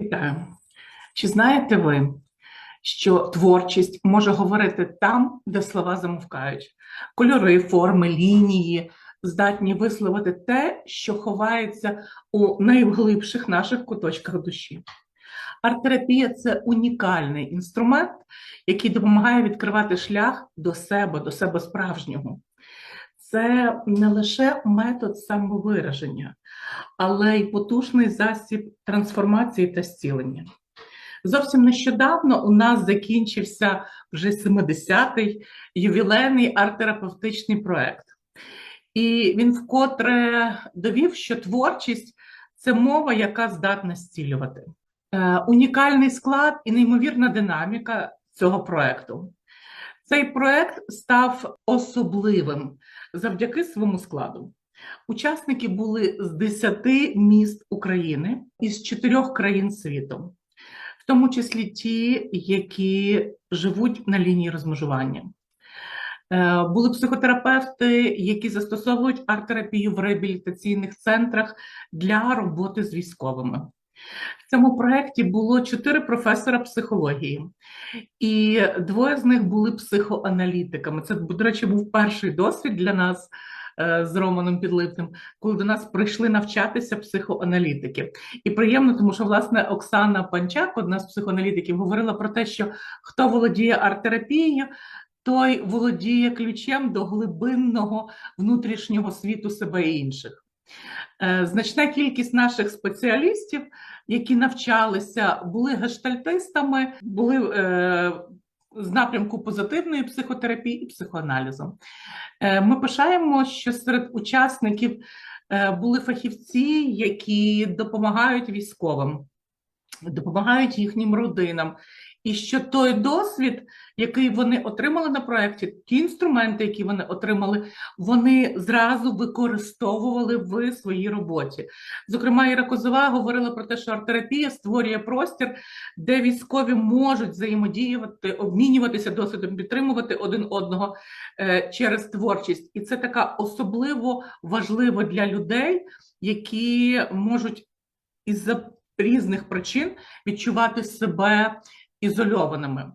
Вітаю. Чи знаєте ви, що творчість може говорити там, де слова замовкають? Кольори, форми, лінії здатні висловити те, що ховається у найглибших наших куточках душі. Арт-терапія це унікальний інструмент, який допомагає відкривати шлях до себе, до себе справжнього. Це не лише метод самовираження, але й потужний засіб трансформації та зцілення. Зовсім нещодавно у нас закінчився вже 70-й ювілейний арт-терапевтичний проект. І він вкотре довів, що творчість це мова, яка здатна зцілювати. Е, унікальний склад і неймовірна динаміка цього проекту. Цей проект став особливим завдяки своєму складу. Учасники були з 10 міст України і з 4 країн світу, в тому числі ті, які живуть на лінії розмежування. Е, Були психотерапевти, які застосовують арт-терапію в реабілітаційних центрах для роботи з військовими. В цьому проєкті було чотири професора психології, і двоє з них були психоаналітиками. Це, до речі, був перший досвід для нас е, з Романом Підлипним, коли до нас прийшли навчатися психоаналітики. І приємно, тому що власне Оксана Панчак, одна з психоаналітиків, говорила про те, що хто володіє арт-терапією, той володіє ключем до глибинного внутрішнього світу себе і інших. Е, Значна кількість наших спеціалістів, які навчалися, були гештальтистами, були е, з напрямку позитивної психотерапії і психоаналізу. Е, Ми пишаємо, що серед учасників були фахівці, які допомагають військовим, допомагають їхнім родинам. І що той досвід, який вони отримали на проєкті, ті інструменти, які вони отримали, вони зразу використовували в своїй роботі. Зокрема, Іра Козова говорила про те, що арт-терапія створює простір, де військові можуть взаємодіювати, обмінюватися досвідом, підтримувати один одного е, через творчість. І це така особливо важливо для людей, які можуть із різних причин відчувати себе ізольованими.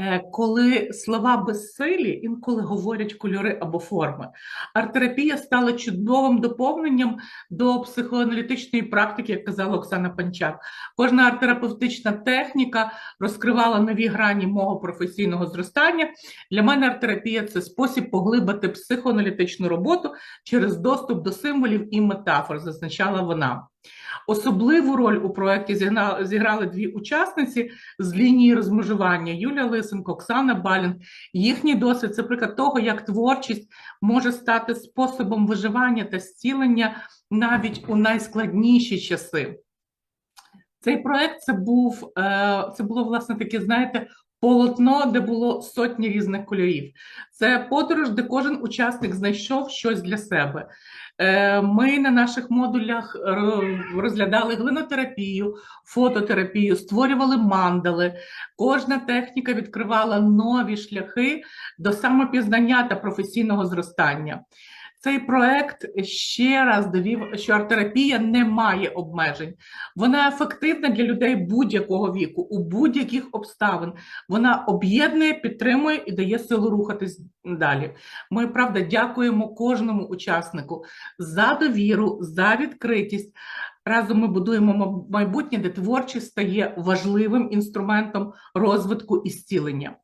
Е, Коли слова безсилі, інколи говорять кольори або форми. Арт-терапія стала чудовим доповненням до психоаналітичної практики, як казала Оксана Панчак. Кожна арт-терапевтична техніка розкривала нові грані мого професійного зростання. Для мене арт-терапія – це спосіб поглибити психоаналітичну роботу через доступ до символів і метафор, зазначала вона. Особливу роль у проєкті зіграли дві учасниці з лінії розмежування Юлія Лисенко, Оксана Балін. Їхній досвід це приклад того, як творчість може стати способом виживання та зцілення навіть у найскладніші часи. Цей проект це був е, це було власне таке, знаєте, полотно, де було сотні різних кольорів. Це подорож, де кожен учасник знайшов щось для себе. Е, Ми на наших модулях е, розглядали глинотерапію, фототерапію, створювали мандали. Кожна техніка відкривала нові шляхи до самопізнання та професійного зростання. Цей проект ще раз довів, що арт-терапія не має обмежень. Вона ефективна для людей будь-якого віку, у будь-яких обставин. Вона об'єднує, підтримує і дає силу рухатись далі. Ми правда дякуємо кожному учаснику за довіру, за відкритість. Разом ми будуємо майбутнє, де творчість стає важливим інструментом розвитку і зцілення.